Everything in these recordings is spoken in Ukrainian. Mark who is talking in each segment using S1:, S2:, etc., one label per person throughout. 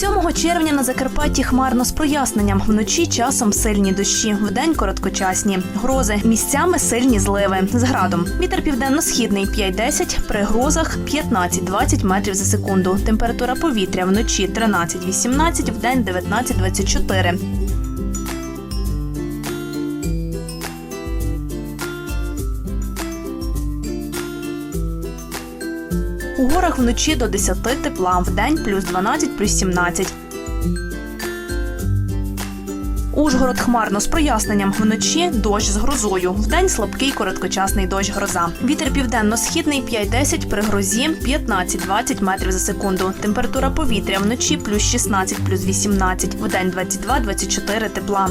S1: 7 червня на Закарпатті хмарно з проясненням. Вночі часом сильні дощі, вдень короткочасні. Грози місцями сильні зливи з градом. Вітер південно-східний 5-10, при грозах 15-20 метрів за секунду. Температура повітря вночі 13-18, вдень 19-24. У горах вночі до 10 тепла, вдень плюс 12, плюс 17. Ужгород хмарно з проясненням. Вночі дощ з грозою. Вдень слабкий короткочасний дощ гроза. Вітер південно-східний 5-10, при грозі 15-20 метрів за секунду. Температура повітря вночі плюс 16, плюс 18. Вдень 22-24 тепла.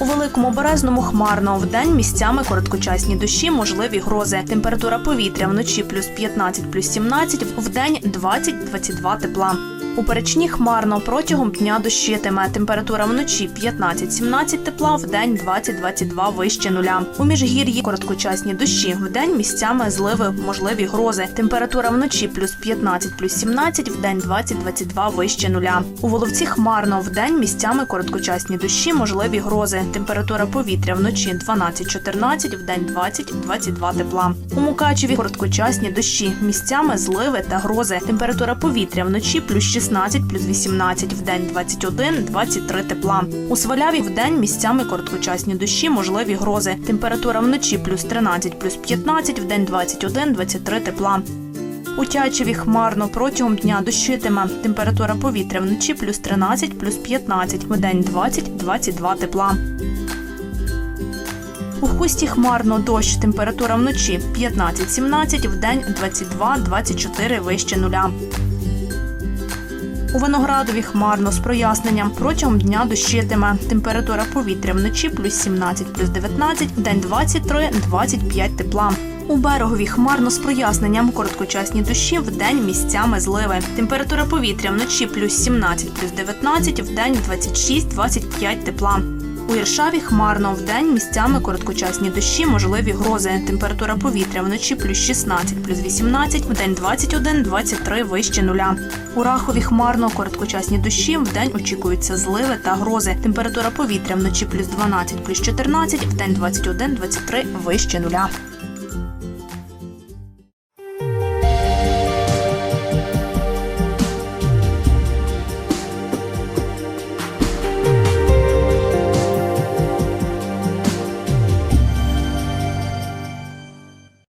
S1: У великому березному хмарно вдень місцями короткочасні дощі, можливі грози. Температура повітря вночі плюс 15, плюс 17, вдень 20-22 тепла. У перечні хмарно протягом дня дощитиме. Температура вночі 15-17 тепла, вдень 20-22 вище нуля. У міжгір'ї короткочасні дощі, вдень місцями зливи, можливі грози. Температура вночі плюс 15, плюс 17, вдень 20-22 вище нуля. У Воловці хмарно, вдень місцями короткочасні дощі, можливі грози. Температура повітря вночі 12-14, вдень 20-22 тепла. У Мукачеві короткочасні дощі, місцями зливи та грози. Температура повітря вночі плюс 16, плюс 18, вдень 21-23 тепла. У Сваляві вдень місцями короткочасні дощі, можливі грози. Температура вночі плюс 13, плюс 15, вдень 21-23 тепла. У Тячеві хмарно протягом дня дощитиме. Температура повітря вночі плюс 13, плюс 15, вдень 20-22 тепла. У хусті хмарно дощ, температура вночі 15-17, вдень 22-24 вище нуля. У Виноградові хмарно з проясненням. Протягом дня дощитиме. Температура повітря вночі плюс 17, плюс 19, день 23-25 тепла. У берегові хмарно з проясненням. Короткочасні дощі, день місцями зливи. Температура повітря вночі плюс 17, плюс 19, вдень 26-25 тепла. У Іршаві хмарно, вдень місцями короткочасні дощі, можливі грози. Температура повітря вночі плюс 16, плюс 18, вдень 21-23 вище нуля. У Рахові хмарно, короткочасні дощі, вдень очікуються зливи та грози. Температура повітря вночі плюс 12, плюс 14, вдень 21-23 вище нуля.